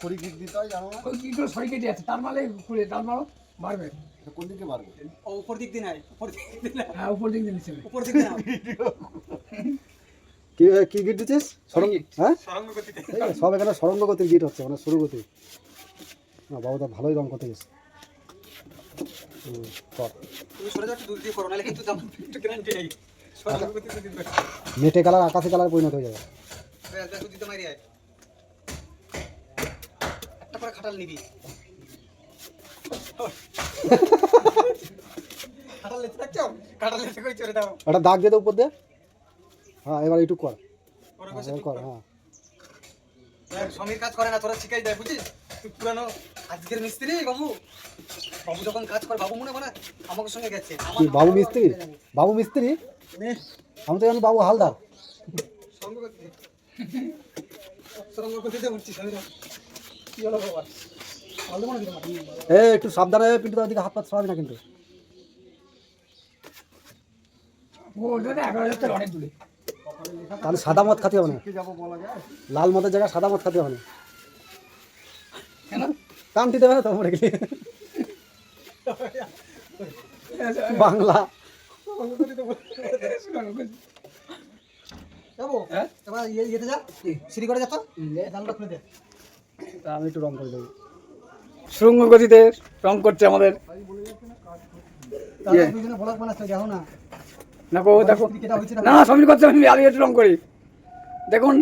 Sorry হয় sorry তার খুলে তার কোন দিকে উপর দিক উপর দিক উপর দিক কি কি গিট দিচ্ছিস সরঙ্গ হ্যাঁ? সব এখানে সরঙ্গ গতির গিট হচ্ছে মানে শুরু গতি না বাবুদা ভালোই রং করতে গেছে। তুমি সরে যাও একটু দূর দিয়ে করো নাহলে কিন্তু গ্যারান্টি নেই। মেটে কালার আকাশি কালার পরিণত হয়ে যাবে। একটা দাগ দিয়ে উপর দিয়ে। হ্যাঁ এবার একটু কর। হ্যাঁ, কর। হ্যাঁ। সমীর কাজ করে না তোরা শিখাই দেয় বুঝিস? তুই পুরানো আজকের মিস্ত্রি বাবু। বাবু যখন কাজ করে বাবু মনে মানে আমাকে সঙ্গে গেছে। বাবু মিস্ত্রি? বাবু মিস্ত্রি? আমি তো জানি বাবু হালদার। এ একটু সাবধানে পিন্টু তার দিকে হাত পাত সরাবি না কিন্তু। তাহলে সাদা মদ খাতে হবে না। লাল মদের জায়গায় সাদা মদ খাতে হবে না। কামটি দেবে না তোমার বাংলা। আমি একটু রং করে দেবো। সুরঙ্গ গতিতে রং করছে আমাদের। দুজনে দেখো। না দেখো করছে আমি আমি একটু রং করি। দেখুন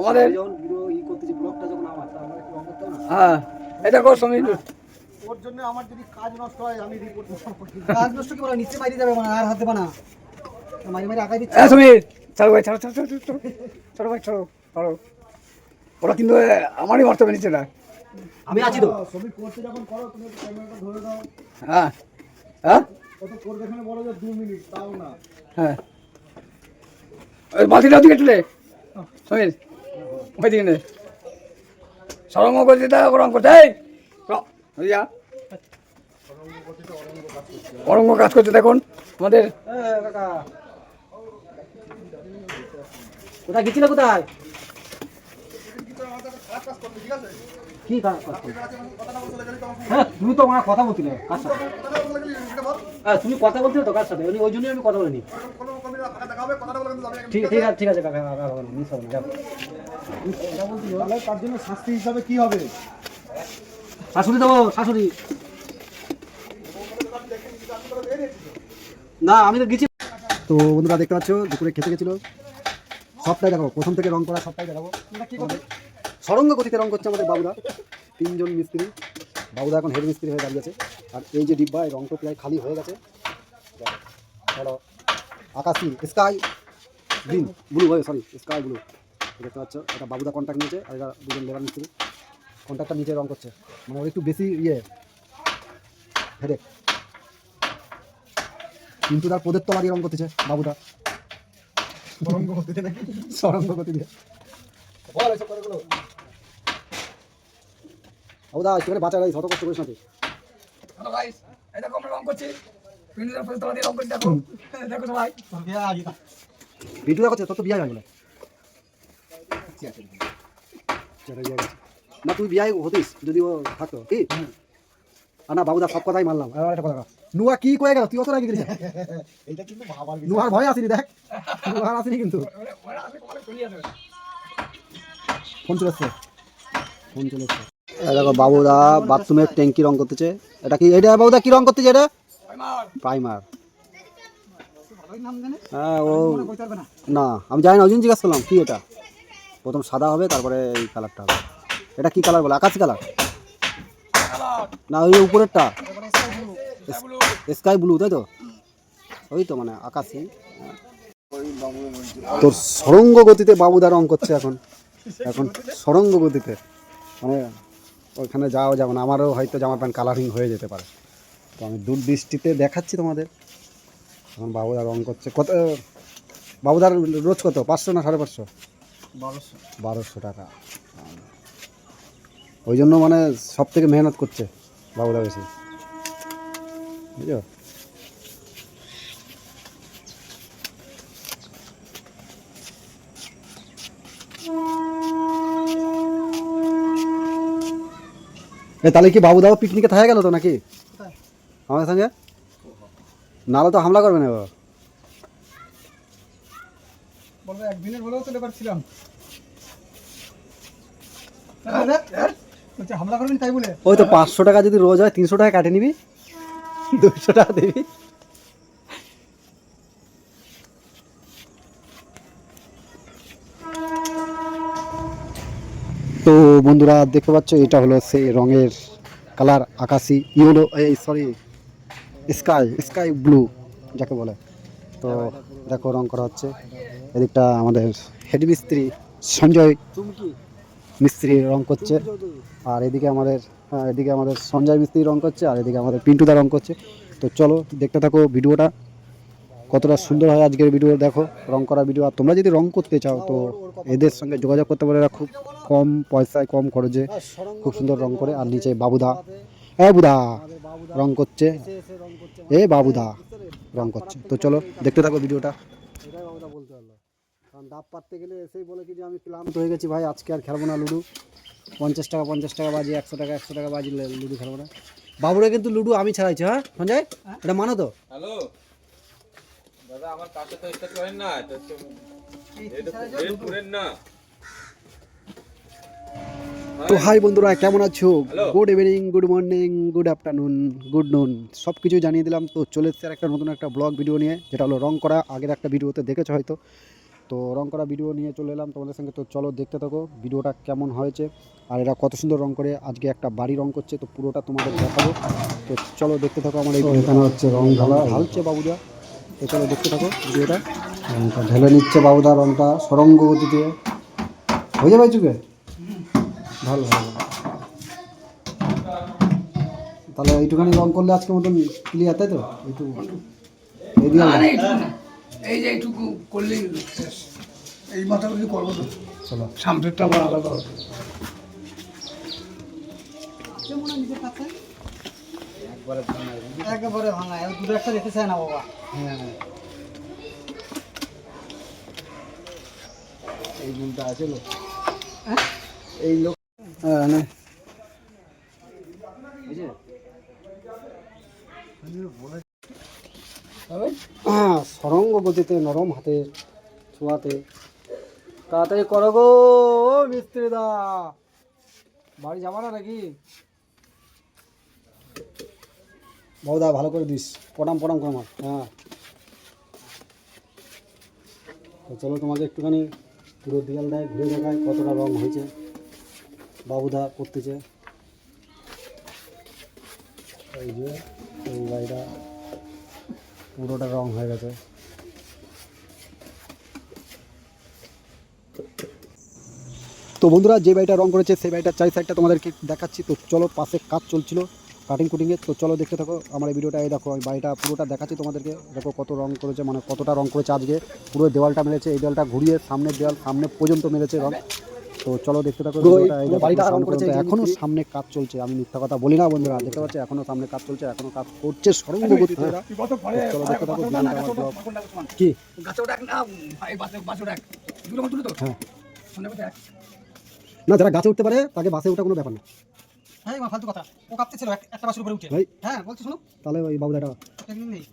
আমাদের হ্যাঁ এটা দেখো সমীর ওর জন্য আমার যদি কাজ নষ্ট হয় আমি রিপোর্ট কাজ নষ্ট কি বলা? নিচে মারি যাবে মানে আর হাতে বানা মারি মারি আঁকাই দিচ্ছে। সমীর ছাড়ো ভাই ছাড়ো ছাড়ো ছাড়ো ছাড়ো, ছাড়ো ছাড়ো ভাই ছাড়ো ছাড়ো। ওরা কিন্তু আমারই মারতে হবে নিচে না আমি আছি তো। ছবি করতে যখন করো তুমি একটু ক্যামেরাটা ধরে দাও। হ্যাঁ হ্যাঁ? কত করবে এখানে বলো যে দু মিনিট তাও না। হ্যাঁ। ওই বাতিটা ওদিকে তুলে। সমীর ওই দিকে নে। সরঙ্গ করছে তা রং করছে। এই! রং- ওই যা অরঙ্গ কাজ করছে দেখুন। আমাদের কোথায় গেছিলে কোথায়? কি কাজ হ্যাঁ তুমি তো আমার কথা বলছিলে কার সাথে? হ্যাঁ তুমি কথা বলছিলে তো কার সাথে? ওই ওই জন্যই আমি কথা বলিনি। ঠিক ঠিক আছে ঠিক আছে কাকা কাকা হবে না মিস হবে না তার জন্য শাস্তি হিসাবে কি হবে? শাশুড়ি দেবো, শাশুড়ি। না, আমি তো গেছি। তো বন্ধুরা, দেখতে পাচ্ছ, দুপুরে খেতে গেছিল। সবটাই দেখাবো। প্রথম থেকে রং করা সবটাই দেখাবো। সরঙ্গ গতিতে রং করছে আমাদের বাবুদা তিনজন মিস্ত্রি। বাবুদা এখন হেড মিস্ত্রি হয়ে দাঁড়িয়েছে আর এই যে ডিব্বা, এই রং তো প্রায় খালি হয়ে গেছে। হলো আকাশি sky green blue sorry sky blue দেখতে পাচ্ছ, এটা বাবুদা কন্ট্যাক্ট নিয়েছে, আর এটা দুজন লেবার মিস্ত্রি। কন্ট্রাক্টটা নিচে রং করছে। মানে ওর একটু বেশি ইয়ে। হেডেক কিন্তু তার পদের তলা দিয়ে রং করতেছে বাবুটা। সরঙ্গ গতিতে নাকি? সরঙ্গ গতিতে বল এসব কথাগুলো। বাবুদা একটুখানি বাঁচা গাই শত কষ্ট করিস না তুই। হ্যালো গাইস এই দেখো আমরা রং করছি। রং দেখো। দেখো সবাই। তোর তো বিয়ে হয়ে গেল। বিয়ে গেছে। না তুই বিয়ে হতিস যদি ও থাকতো। কি? আর না বাবুদা সব কথাই মানলাম। আর একটা কথা নুয়া কি কয়ে গেল? তুই অত রাখি দিলি এটা কিন্তু ভাবার নুয়ার ভয় আসেনি দেখ। নুয়ার আসেনি কিন্তু। ফোন চলে এসছে। ফোন চলে এসছে। দেখো বাবুদা বাথরুমের ট্যাঙ্কি রং করতেছে। এটা কি এটা বাবুদা কি রং করতেছে এটা? প্রাইমার। হ্যাঁ ও না। আমি জানি না ওই জন্য জিজ্ঞাসা করলাম কি এটা? প্রথম সাদা হবে তারপরে এই কালারটা হবে। এটা কি কালার বলে? আকাশি কালার? না ওই উপরেরটা। স্কাই ব্লু তাই তো? ওই তো মানে আকাশি। তোর সরঙ্গ গতিতে বাবুদা রং করছে এখন। এখন সরঙ্গ গতিতে মানে ওইখানে যাওয়া যাবে না। আমারও হয়তো জামা প্যান্ট কালারিং হয়ে যেতে পারে। তো আমি দূর দৃষ্টিতে দেখাচ্ছি তোমাদের। এখন বাবুদা রং করছে। কত বাবুদার রোজ কত? পাঁচশো না সাড়ে পাঁচশো? বারোশো। বারোশো টাকা। ওই জন্য মানে সব থেকে মেহনত করছে বাবুদা বেশি। বুঝলো এ, তাহলে কি বাবুদাও পিকনিকে থাকে গেল তো নাকি? আমাদের সঙ্গে? নালে তো হামলা করবে না বাবা একদিনের বলেও চলে পারছিলাম হামলা করবেন তাই বলে? ওই তো পাঁচশো টাকা যদি রোজ হয় তিনশো টাকা কাটে নিবি? দুশো টাকা দিবি? তো বন্ধুরা দেখতে পাচ্ছ এটা হলো সেই রঙের কালার আকাশি ইয়েলো এই সরি স্কাই স্কাই ব্লু যাকে বলে। তো দেখো রং করা হচ্ছে। এদিকটা আমাদের হেড মিস্ত্রি সঞ্জয়। মিস্ত্রি রং করছে, আর এদিকে আমাদের এদিকে আমাদের সঞ্জয় মিস্ত্রি রং করছে, আর এদিকে আমাদের পিন্টুদা রং করছে। তো চলো, দেখতে থাকো ভিডিওটা, কতটা সুন্দর হয় আজকের ভিডিও দেখো, রং করা ভিডিও আর তোমরা যদি রং করতে চাও, তো এদের সঙ্গে যোগাযোগ করতে পারো, এরা খুব কম পয়সায়, কম খরচে খুব সুন্দর রং করে। আর নিচে বাবুদা, এ বুদা রং করছে, এ বাবুদা, রং করছে। তো চলো, দেখতে থাকো ভিডিওটা এটাই বাবুদা বলতে পারল কারণ ডাব পাততে গেলে এসেই বলে কি যে আমি ক্লান্ত হয়ে গেছি ভাই আজকে আর খেলব না লুডু। পঞ্চাশ টাকা পঞ্চাশ টাকা বাজি একশো টাকা একশো টাকা বাজি লুডু খেলব না। বাবুরা কিন্তু লুডু আমি ছাড়াইছি হ্যাঁ? সঞ্জয় এটা মানো তো? হ্যালো? দাদা আমার কাছে তো স্টার্ট করেন না তো এটা করেন না। তো হাই বন্ধুরা কেমন আছো? Good evening good morning good afternoon good noon সব কিছু জানিয়ে দিলাম তো চলে এসছে আর একটা নতুন একটা ব্লগ ভিডিও নিয়ে যেটা হলো রং করা। আগের একটা ভিডিওতে দেখেছ হয়তো। তো রং করা ভিডিও নিয়ে চলে এলাম তোমাদের সঙ্গে। তো চলো দেখতে থাকো ভিডিওটা কেমন হয়েছে। আর এরা কত সুন্দর রং করে আজকে একটা বাড়ি রং করছে তো পুরোটা তোমাদের দেখাবো। তো চলো দেখতে থাকো আমার এই এখানে হচ্ছে রং ঢালা। ঢালছে বাবুদা। তো চলো দেখতে থাকো ভিডিওটা রংটা ঢেলে নিচ্ছে বাবুদা রংটা সরঙ্গ গতিতে। হয়ে যাবে চুকে? ভালো ভালো। তাহলে এইটুখানি রং করলে আজকে মতন ক্লিয়ার তাই তো? এইটুকু। এই দিয়ে। এই যে এইটুকু করলেই শেষ। এই মাথা কিছু করব না চলো। সামনেরটা আবার আলাদা হবে। একেবারে ভাঙা দুটো একটা যেতে চায় না বাবা। হ্যাঁ। এই গুলটা আছে লোক। এই লোক। হ্যাঁ নে। সরঙ্গ গতিতে নরম হাতে ছোঁয়াতে। তাড়াতাড়ি করো গো ও বাড়ি যাবা না নাকি? বাবুদা ভালো করে দিস। পটাম পটাম করে আমার হ্যাঁ। তো চলো তোমাকে একটুখানি পুরো দেয় ঘুরে দেখায় কতটা রং হয়েছে। বাবুদা করতেছে। এই যে, এই বাড়িটা পুরোটা রং হয়ে গেছে। তো বন্ধুরা, যে বাড়িটা রং করেছে, সেই বাড়িটার চারি সাইডটা তোমাদেরকে দেখাচ্ছি। তো চলো, পাশে কাজ চলছিল কাটিং কুটিংয়ে তো চলো, দেখতে থাকো আমার এই ভিডিওটা। এই দেখো বাড়িটা পুরোটা দেখাচ্ছি তোমাদেরকে। দেখো কত রং করেছে মানে কতটা রং করেছে আজকে। পুরো দেওয়ালটা মেরেছে, এই দেওয়ালটা ঘুরিয়ে সামনের দেওয়াল, সামনে পর্যন্ত মেরেছে রং। তো চলো দেখতে থাকো এখনও সামনে কাজ চলছে আমি মিথ্যা কথা বলি না বন্ধুরা দেখতে পাচ্ছি এখনও সামনে কাজ চলছে এখনও কাজ করছে সরঙ্গ চলো দেখতে থাকো? কি না? হ্যাঁ যারা গাছে উঠতে পারে তাকে বাসে ওঠা কোনো ব্যাপার না হ্যাঁ ফালতু কথা ও কাঁপতে ছিল একটা বাসের উপরে উঠে হ্যাঁ বলছি শোনো তাহলে ওই বাবুদাটা একদিন নেই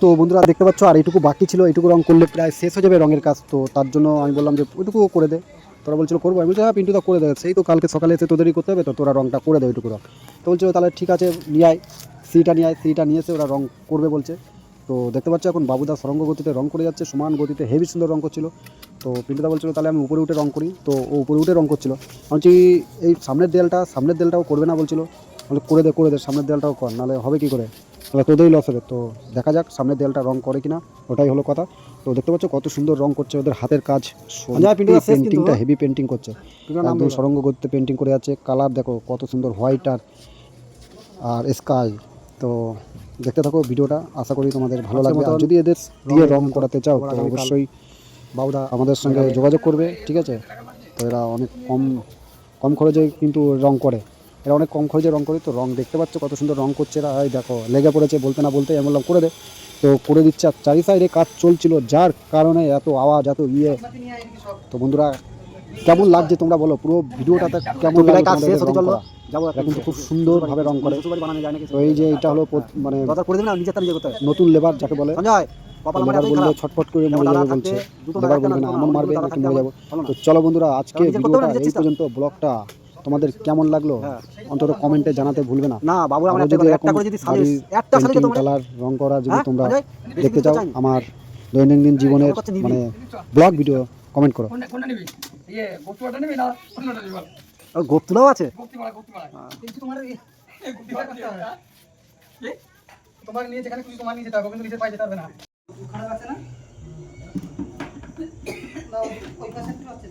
তো বন্ধুরা দেখতে পাচ্ছ, আর এইটুকু বাকি ছিল, এইটুকু রং করলে প্রায় শেষ হয়ে যাবে রঙের কাজ। তো তার জন্য আমি বললাম যে, ওইটুকু করে দে। তোরা বলছিল, করব। আমি বলছি হ্যাঁ পিন্টু তো করে দেবে সেই তো কালকে সকালে এসে তোদেরই করতে হবে, তো তোরা রংটা করে দেবে ওইটুকু রং। তো বলছে, তাহলে ঠিক আছে, নিয়ে আয়। সিটা নিয়ে আয়, সিটা নিয়ে এসে ওরা রং করবে, বলছে। তো দেখতে পাচ্ছ, এখন বাবুদা সরঙ্গ গতিতে রং করে যাচ্ছে, সমান গতিতে হেভি সুন্দর রং করছিল। তো পিন্টুদা বলছিল, তাহলে আমি উপরে উঠে রং করি। তো ও উপরে উঠে রং করছিল। বলছি, এই সামনের দেয়ালটা, সামনের দেয়ালটাও করবে না? বলছিল। বলে, করে দে করে দে, সামনের দেয়ালটাও কর, নাহলে হবে কি করে? তাহলে তোদেরই লস হবে। তো দেখা যাক সামনের দেয়ালটা রং করে কিনা ওটাই হলো কথা। তো দেখতে পাচ্ছ কত সুন্দর রং করছে ওদের হাতের কাজ। পেন্টিংটা হেভি পেন্টিং করছে। একদম সরঙ্গ গতিতে পেন্টিং করে আছে। কালার দেখো কত সুন্দর হোয়াইট আর আর স্কাই তো দেখতে থাকো ভিডিওটা আশা করি তোমাদের ভালো লাগবে। আর যদি এদের দিয়ে রং করাতে চাও তো অবশ্যই বাবুদা আমাদের সঙ্গে যোগাযোগ করবে ঠিক আছে? তো এরা অনেক কম কম খরচে কিন্তু রং করে। এরা অনেক কম খরচে রং করে তো রং দেখতে পাচ্ছ কত সুন্দর রং করছে এরা। এই দেখো লেগে পড়েছে বলতে না বলতে আমি বললাম করে দে। তো করে দিচ্ছে আর চারি সাইডে কাজ চলছিল যার কারণে এত আওয়াজ এত ইয়ে। তো বন্ধুরা কেমন লাগছে তোমরা বলো? পুরো ভিডিওটাতে কেমন কিন্তু খুব সুন্দরভাবে রং করে। তো এই যে এটা হলো মানে নতুন লেবার যাকে বলে। লেবার বললে ছটফট করে মরে যাবে বলছে। লেবার বলবে না এমন আমার মারবে নাকি মরে যাব। তো চলো বন্ধুরা আজকে ভিডিওটা এই পর্যন্ত ব্লগটা তোমাদের কেমন লাগল? অন্তত কমেন্টে জানাতে ভুলবে না। না বাবু আমরা যদি এরকম একটা কালার রং করা যদি তোমরা দেখতে চাও আমার দৈনন্দিন জীবনের মানে ব্লগ ভিডিও কমেন্ট করো। আছে? তোমার নিয়ে যেখানে তোমার নিয়ে যেতে হবে। পায়ে যেতে হবে না। ওই পাশে আছে